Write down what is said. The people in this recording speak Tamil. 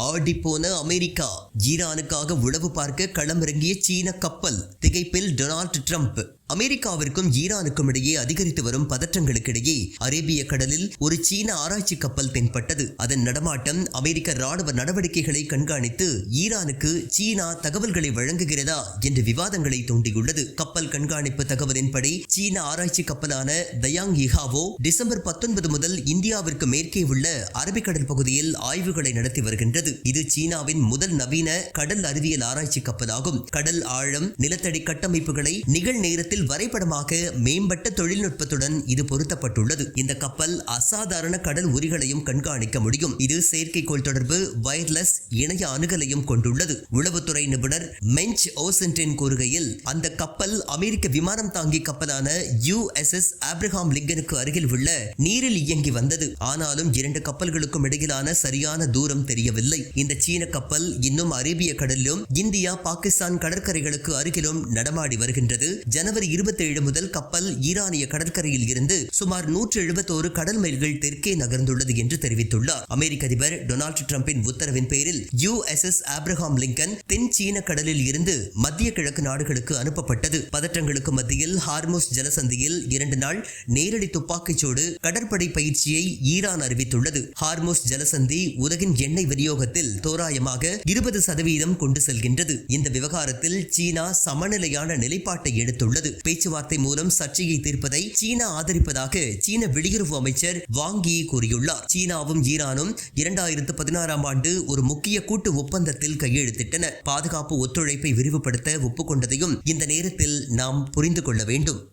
ஆடிப்போன அமெரிக்கா ஈரானுக்காக உளவு பார்க்க களமிறங்கிய சீன கப்பல் திகைப்பில் டொனால்ட் ட்ரம்ப். அமெரிக்காவிற்கும் ஈரானுக்கும் இடையே அதிகரித்து வரும் பதற்றங்களுக்கிடையே அரேபிய கடலில் ஒரு சீன ஆராய்ச்சி கப்பல் தென்பட்டது. அதன் நடமாட்டம் அமெரிக்க ராணுவ நடவடிக்கைகளை கண்காணித்து ஈரானுக்கு சீனா தகவல்களை வழங்குகிறதா என்ற விவாதங்களை தூண்டியுள்ளது. கப்பல் கண்காணிப்பு தகவலின்படி சீன ஆராய்ச்சி கப்பலான தயாங் இஹாவோ டிசம்பர் பத்தொன்பது முதல் இந்தியாவிற்கு மேற்கே உள்ள அரபிக்கடல் பகுதியில் ஆய்வுகளை நடத்தி வருகின்றது. இது சீனாவின் முதல் நவீன கடல் அறிவியல் ஆராய்ச்சி கப்பலாகும். கடல் ஆழம் நிலத்தடி கட்டமைப்புகளை இதில் வரைபடமாக மேம்பட்ட தொழில்நுட்பத்துடன் இது பொருத்தப்பட்டுள்ளது. இந்த கப்பல் அசாதாரண கடல் உரிகளையும் கண்காணிக்க முடியும். இது செயற்கைக்கோள் தொடர்பு வயர்லெஸ் இணைய அணுகலையும் கொண்டுள்ளது. உளவுத்துறை நிபுணர் மென்ச் ஓசென்டின் கூறுகையில் அந்த கப்பல் அமெரிக்க விமானம் தாங்கி கப்பலான யுஎஸ்எஸ் ஆப்ரஹாம் லிங்கனுக்கு அருகில் உள்ள நீரில் இயங்கி வந்தது. ஆனாலும் இரண்டு கப்பல்களுக்கும் இடையிலான சரியான தூரம் தெரியவில்லை. இந்த சீன கப்பல் இன்னும் அரேபிய கடலிலும் இந்தியா பாகிஸ்தான் கடற்கரைகளுக்கு அருகிலும் நடமாடி வருகின்றது. ஜனவரி இருபத்தி ஏழு முதல் கப்பல் ஈரானிய கடற்கரையில் இருந்து சுமார் நூற்று எழுபத்தோரு கடல் மைல்கள் தெற்கே நகர்ந்துள்ளது என்று தெரிவித்துள்ளார். அமெரிக்க அதிபர் டொனால்டு டிரம்பின் உத்தரவின் பேரில் U S S Abraham Lincoln தென் சீன கடலில் இருந்து மத்திய கிழக்கு நாடுகளுக்கு அனுப்பப்பட்டது. பதற்றங்களுக்கு மத்தியில் ஹார்மோஸ் ஜலசந்தியில் இரண்டு நாள் நேரடி துப்பாக்கிச்சூடு கடற்படை பயிற்சியை ஈரான் அறிவித்துள்ளது. ஹார்மோஸ் ஜலசந்தி உலகின் எண்ணெய் விநியோகத்தில் தோராயமாக இருபது சதவீதம் கொண்டு செல்கின்றது. இந்த விவகாரத்தில் சீனா சமநிலையான நிலைப்பாட்டை எடுத்துள்ளது. பேச்சுவார்த்தை மூலம் சர்ச்சையை தீர்ப்பதை சீனா ஆதரிப்பதாக சீன வெளியுறவு அமைச்சர் வாங்கி கூறியுள்ளார். சீனாவும் ஈரானும் இரண்டாயிரத்து பதினாறாம் ஆண்டு ஒரு முக்கிய கூட்டு ஒப்பந்தத்தில் கையெழுத்திட்டன. பாதுகாப்பு ஒத்துழைப்பை விரிவுபடுத்த ஒப்புக்கொண்டதையும் இந்த நேரத்தில் நாம் புரிந்து கொள்ள வேண்டும்.